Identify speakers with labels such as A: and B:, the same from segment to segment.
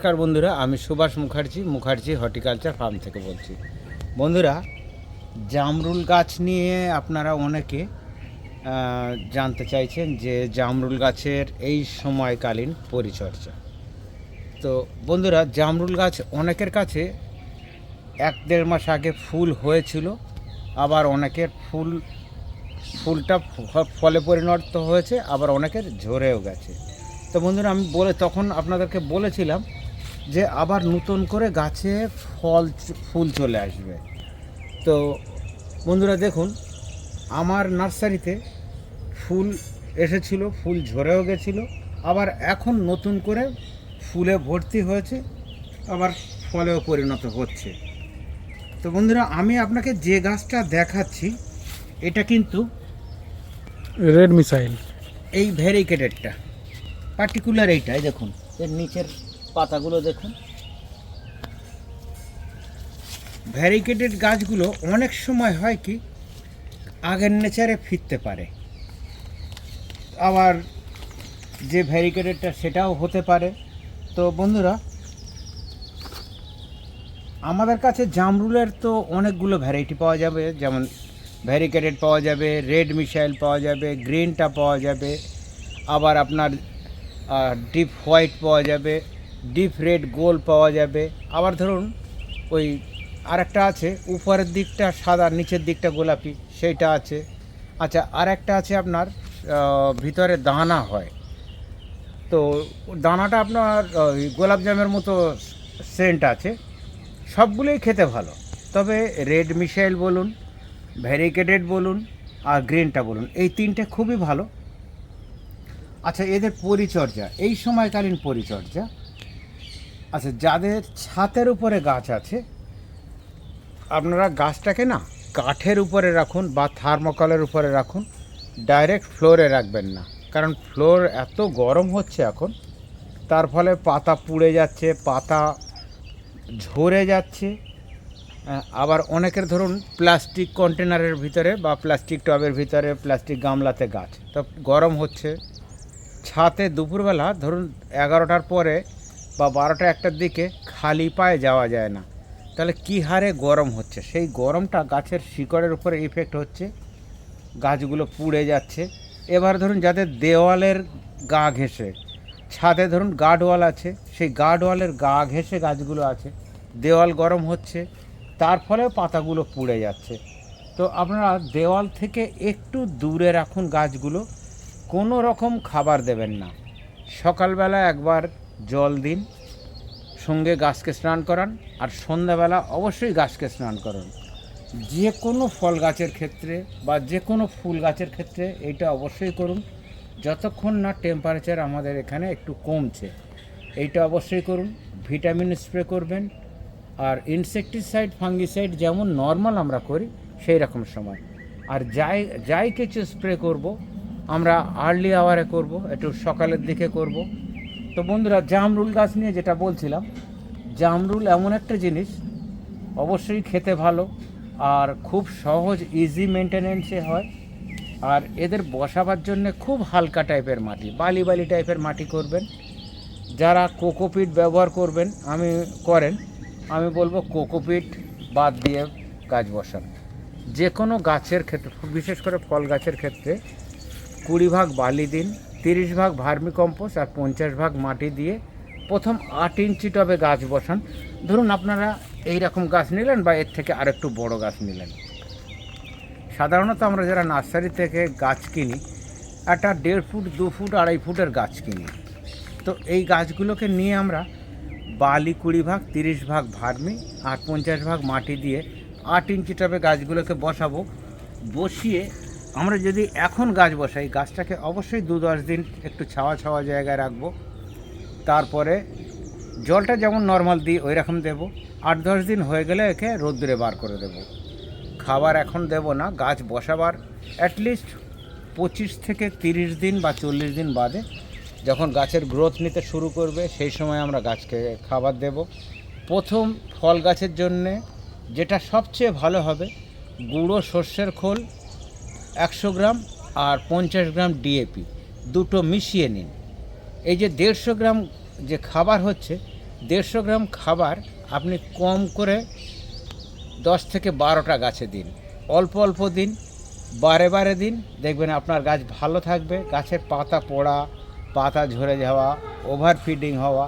A: নমস্কার বন্ধুরা, আমি সুভাষ মুখার্জি মুখার্জি হর্টিকালচার ফার্ম থেকে বলছি। বন্ধুরা, জামরুল গাছ নিয়ে আপনারা অনেকে জানতে চাইছেন যে জামরুল গাছের এই সময়কালীন পরিচর্যা। তো বন্ধুরা, জামরুল গাছ অনেকের কাছে এক দেড় মাস আগে ফুল হয়েছিল, আবার অনেকের ফুল, ফুলটা ফলে পরিণত হয়েছে, আবার অনেকের ঝরেও গেছে। তো বন্ধুরা, আমি বলে, তখন আপনাদেরকে বলেছিলাম যে আবার নতুন করে গাছে ফল ফুল চলে আসবে। তো বন্ধুরা দেখুন আমার নার্সারিতে ফুল এসেছিল ফুল ঝরেও গেছিল আবার এখন নতুন করে ফুলে ভর্তি হয়েছে আবার ফলেও পরিণত হচ্ছে। তো বন্ধুরা আমি আপনাকে যে গাছটা দেখাচ্ছি এটা কিন্তু
B: রেড মিসাইল।
A: এই ভেরিকেটেডটা পার্টিকুলার এইটাই দেখুন এর নিচের পাতাগুলো দেখুন। ভ্যারিকেটেড গাছগুলো অনেক সময় হয় কি, আগের নেচারে ফিরতে পারে। আবার যে ভ্যারিকেটেডটা সেটাও হতে পারে। তো বন্ধুরা, আমাদের কাছে জামরুলের তো অনেকগুলো ভ্যারাইটি পাওয়া যাবে। যেমন ভ্যারিকেটেড পাওয়া যাবে রেড মিসাইল পাওয়া যাবে গ্রিনটা পাওয়া যাবে। আবার আপনার ডিপ হোয়াইট পাওয়া যাবে। ডিপ রেড গোল পাওয়া যাবে। আবার ধরুন, ওই আরেকটা আছে, উপরের দিকটা সাদা, নিচের দিকটা গোলাপি, সেইটা আছে। আচ্ছা আর একটা আছে আপনার ভিতরে দানা হয়। তো দানাটা আপনার, ওই গোলাপ জামের মতো সেন্ট আছে। সবগুলোই খেতে ভালো। তবে রেড মিশাইল বলুন, ভ্যারিকেটেড বলুন, আর গ্রিনটা বলুন, এই তিনটে খুবই ভালো। আচ্ছা এদের পরিচর্যা, এই সময়কালীন পরিচর্যা। আচ্ছা যাদের ছাতের উপরে গাছ আছে, আপনারা গাছটাকে না কাঠের উপরে রাখুন বা থার্মোকলের উপরে রাখুন, ডাইরেক্ট ফ্লোরে রাখবেন না। কারণ ফ্লোর এত গরম হচ্ছে এখন, তার ফলে পাতা পুড়ে যাচ্ছে, পাতা ঝরে যাচ্ছে। আবার অনেকের ধরুন প্লাস্টিক কন্টেনারের ভিতরে বা প্লাস্টিক টবের ভিতরে, প্লাস্টিক গামলাতে গাছ। তো গরম হচ্ছে। ছাতে দুপুরবেলা ধরুন এগারোটার পরে বা বারোটা একটার দিকে খালি পায়ে যাওয়া যায় না। তাহলে কী হারে গরম হচ্ছে? সেই গরমটা গাছের শিকড়ের উপরে ইফেক্ট হচ্ছে, গাছগুলো পুড়ে যাচ্ছে। এবার ধরুন যাদের দেওয়ালের গা ঘেঁষে, ছাদে ধরুন গার্ড ওয়াল আছে, সেই গার্ড ওয়ালের গা ঘেঁষে গাছগুলো আছে, দেওয়াল গরম হচ্ছে, তার ফলে পাতাগুলো পুড়ে যাচ্ছে। তো আপনারা দেওয়াল থেকে একটু দূরে রাখুন গাছগুলো, কোনো রকম খাবার দেবেন না। সকালবেলা একবার জল দিন, সঙ্গে গাছকে স্নান করান, আর সন্ধ্যাবেলা অবশ্যই গাছকে স্নান করান। যে কোনো ফল গাছের ক্ষেত্রে বা যে কোনো ফুল গাছের ক্ষেত্রে এইটা অবশ্যই করুন। যতক্ষণ না টেম্পারেচার আমাদের এখানে একটু কমছে, এইটা অবশ্যই করুন। ভিটামিন স্প্রে করবেন, আর ইনসেকটিসাইড ফাঙ্গিসাইড যেমন নর্মাল আমরা করি সেই রকম সময়। আর যাই যাই কিছু স্প্রে করব, আমরা আর্লি আওয়ারে করব, একটু সকালের দিকে করব। তো বন্ধুরা, জামরুল গাছ নিয়ে যেটা বলছিলাম, জামরুল এমন একটা জিনিস, অবশ্যই খেতে ভালো আর খুব সহজ ইজি মেনটেনেন্সে হয়। আর এদের বসাবার জন্য খুব হালকা টাইপের মাটি, বালি বালি টাইপের মাটি করবেন। যারা কোকোপিট ব্যবহার করবেন, আমি করেন, আমি বলব কোকোপিট বাদ দিয়ে গাছ বসান। যে কোনো গাছের ক্ষেত্রে, বিশেষ করে ফল গাছের ক্ষেত্রে, কুড়ি ভাগ বালি দিন তিরিশ ভাগ ভার্মি কম্পোস্ট আর পঞ্চাশ ভাগ মাটি দিয়ে প্রথম আট ইঞ্চি টবে গাছ বসান। ধরুন আপনারা এই রকম গাছ নিলেন বা এর থেকে আরেকটু বড় গাছ নিলেন। সাধারণত আমরা যারা নার্সারি থেকে গাছ কিনি, একটা দেড় ফুট, দু ফুট, আড়াই ফুটের গাছ কিনি। তো এই গাছগুলোকে নিয়ে আমরা বালি কুড়ি ভাগ, তিরিশ ভাগ ভার্মি আর পঞ্চাশ ভাগ মাটি দিয়ে আট ইঞ্চি টবে গাছগুলোকে বসাবো। বসিয়ে আমরা যদি এখন গাছ বসাই, গাছটাকে অবশ্যই দু দশ দিন একটু ছাওয়া ছাওয়া জায়গায় রাখব। তারপরে জলটা যেমন নর্মাল দিই ওই রকম দেবো। আট দশ দিন হয়ে গেলে একে রোদ্দুরে বার করে দেবো। খাবার এখন দেব না, গাছ বসাবার অ্যাটলিস্ট পঁচিশ থেকে তিরিশ দিন বা চল্লিশ দিন বাদে যখন গাছের গ্রোথ নিতে শুরু করবে, সেই সময় আমরা গাছকে খাবার দেব। প্রথম ফল গাছের জন্যে যেটা সবচেয়ে ভালো হবে, গুঁড়ো শস্যের খোল একশো গ্রাম আর পঞ্চাশ গ্রাম ডিএপি দুটো মিশিয়ে নিন। এই যে দেড়শো গ্রাম যে খাবার হচ্ছে, দেড়শো গ্রাম খাবার আপনি কম করে দশ থেকে বারোটা গাছে দিন। অল্প অল্প দিন, বারে বারে দিন। দেখবেন আপনার গাছ ভালো থাকবে, গাছের পাতা পোড়া, পাতা ঝরে যাওয়া ওভার ফিডিং হওয়া,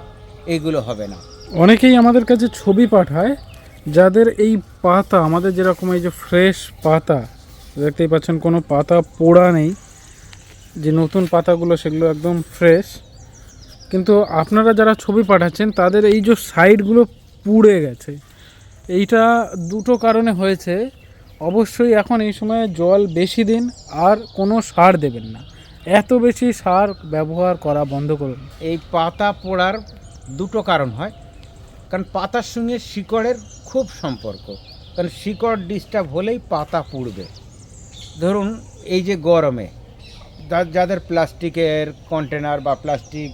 A: এগুলো হবে না।
B: অনেকেই আমাদের কাছে ছবি পাঠায়, যাদের এই পাতা, আমাদের যেরকম এই যে ফ্রেশ পাতা দেখতেই পাচ্ছেন, কোনো পাতা পোড়া নেই। যে নতুন পাতাগুলো, সেগুলো একদম ফ্রেশ কিন্তু আপনারা যারা ছবি পাঠাচ্ছেন, তাদের এই যে সাইডগুলো পুড়ে গেছে। এইটা দুটো কারণে হয়েছে। অবশ্যই এখন এই সময় জল বেশি দিন আর কোনো সার দেবেন না। এত বেশি সার ব্যবহার করা বন্ধ করুন।
A: এই পাতা পোড়ার দুটো কারণ হয়। কারণ পাতার সঙ্গে শিকড়ের খুব সম্পর্ক। কারণ শিকড় ডিস্টার্ব হলেই পাতা পুড়বে। ধরুন, এই যে গরমে যাদের প্লাস্টিকের কন্টেনার বা প্লাস্টিক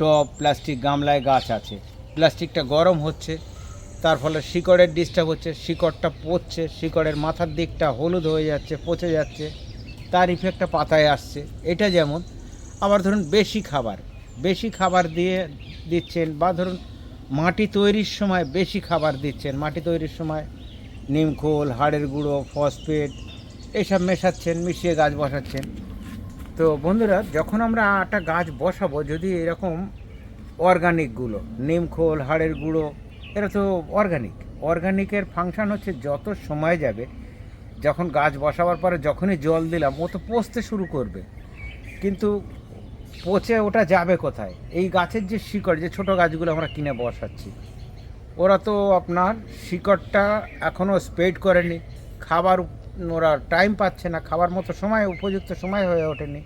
A: টব প্লাস্টিক গামলায় গাছ আছে প্লাস্টিকটা গরম হচ্ছে, তার ফলে শিকড়ের ডিস্টার্ব হচ্ছে, শিকড়টা পচছে, শিকড়ের মাথার দিকটা হলুদ হয়ে যাচ্ছে, পচে যাচ্ছে, তার ইফেক্টটা পাতায় আসছে, এটা যেমন, আবার ধরুন বেশি খাবার বেশি খাবার দিয়ে দিচ্ছেন বা ধরুন মাটি তৈরির সময় বেশি খাবার দিচ্ছেন, মাটি তৈরির সময় নিমখোল হাড়ের গুঁড়ো, ফসফেট এইসব মেশাচ্ছেন, মিশিয়ে গাছ বসাচ্ছেন। তো বন্ধুরা, যখন আমরা একটা গাছ বসাবো, যদি এরকম অর্গানিকগুলো নিমখোল হাড়ের গুঁড়ো, এরা তো অর্গানিক অর্গানিকের ফাংশান হচ্ছে যত সময় যাবে, যখন গাছ বসাবার পরে যখনই জল দিলাম, ও তো পচতে শুরু করবে। কিন্তু পচে ওটা যাবে কোথায়? এই গাছের যে শিকড়, যে ছোট গাছগুলো আমরা কিনে বসাচ্ছি। ওরা তো আপনার শিকড়টা এখনও স্প্রেড করেনি। খাবার ওরা টাইম পাচ্ছে না, খাবার মতো সময়, উপযুক্ত সময় হয়ে ওঠেনি।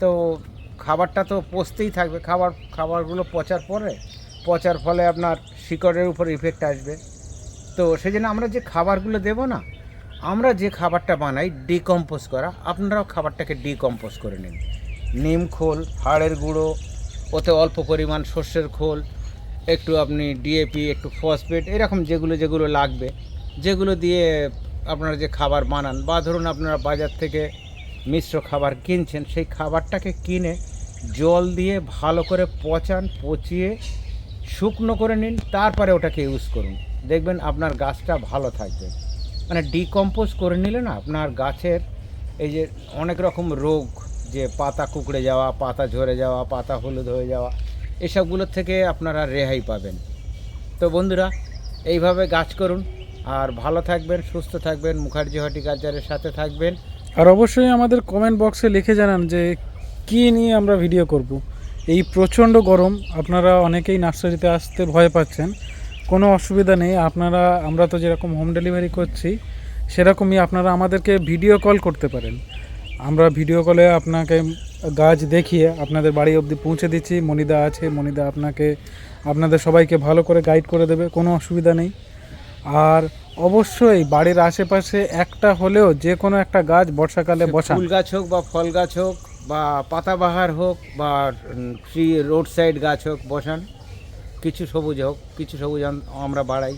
A: তো খাবারটা তো পচতেই থাকবে। খাবার, খাবারগুলো পচার পরে, পচার ফলে আপনার শিকড়ের উপর ইফেক্ট আসবে। তো সেই জন্য আমরা যে খাবারগুলো দেবো না, আমরা যে খাবারটা বানাই ডিকম্পোজ করা, আপনারাও খাবারটাকে ডিকম্পোজ করে নিন। নিম খোল, হাড়ের গুঁড়ো, ওতে অল্প পরিমাণ সর্ষের খোল একটু আপনি ডিএপি একটু ফসফেট এরকম যেগুলো যেগুলো লাগবে, যেগুলো দিয়ে আপনারা যে খাবার বানান বা ধরুন আপনারা বাজার থেকে মিশ্র খাবার কিনছেন, সেই খাবারটাকে কিনে জল দিয়ে ভালো করে পচান, পচিয়ে শুকনো করে নিন, তারপরে ওটাকে ইউজ করুন। দেখবেন আপনার গাছটা ভালো থাকবে। মানে ডিকম্পোজ করে নিলে না আপনার গাছের এই যে অনেক রকম রোগ, যে পাতা কুকড়ে যাওয়া, পাতা ঝরে যাওয়া, পাতা হলুদ হয়ে যাওয়া এসবগুলোর থেকে আপনারা রেহাই পাবেন। তো বন্ধুরা, এইভাবে গাছ করুন, আর ভালো থাকবেন, সুস্থ থাকবেন, মুখার্জি হর্টিকালচারের সাথে থাকবেন।
B: আর অবশ্যই আমাদের কমেন্ট বক্সে লিখে জানান যে, কী নিয়ে আমরা ভিডিও করব। এই প্রচণ্ড গরম, আপনারা অনেকেই নার্সারিতে আসতে ভয় পাচ্ছেন। কোনো অসুবিধা নেই, আপনারা, আমরা তো যেরকম হোম ডেলিভারি করছি, সেরকমই আপনারা আমাদেরকে ভিডিও কল করতে পারেন। আমরা ভিডিও কলে আপনাকে গাছ দেখিয়ে আপনাদের বাড়ি অবধি পৌঁছে দিচ্ছি। মনিদা আছে মনিদা আপনাকে আপনাদের সবাইকে ভালো করে গাইড করে দেবে কোনো অসুবিধা নেই। আর অবশ্যই বাড়ির আশেপাশে একটা হলেও যে কোনো একটা গাছ বর্ষাকালে বসা
A: ফুল গাছ হোক বা ফল গাছ হোক বা পাতাবাহার হোক বা ট্রি রোড সাইড গাছ হোক বসান। কিছু সবুজ হোক কিছু সবুজ আমরা বাড়াই।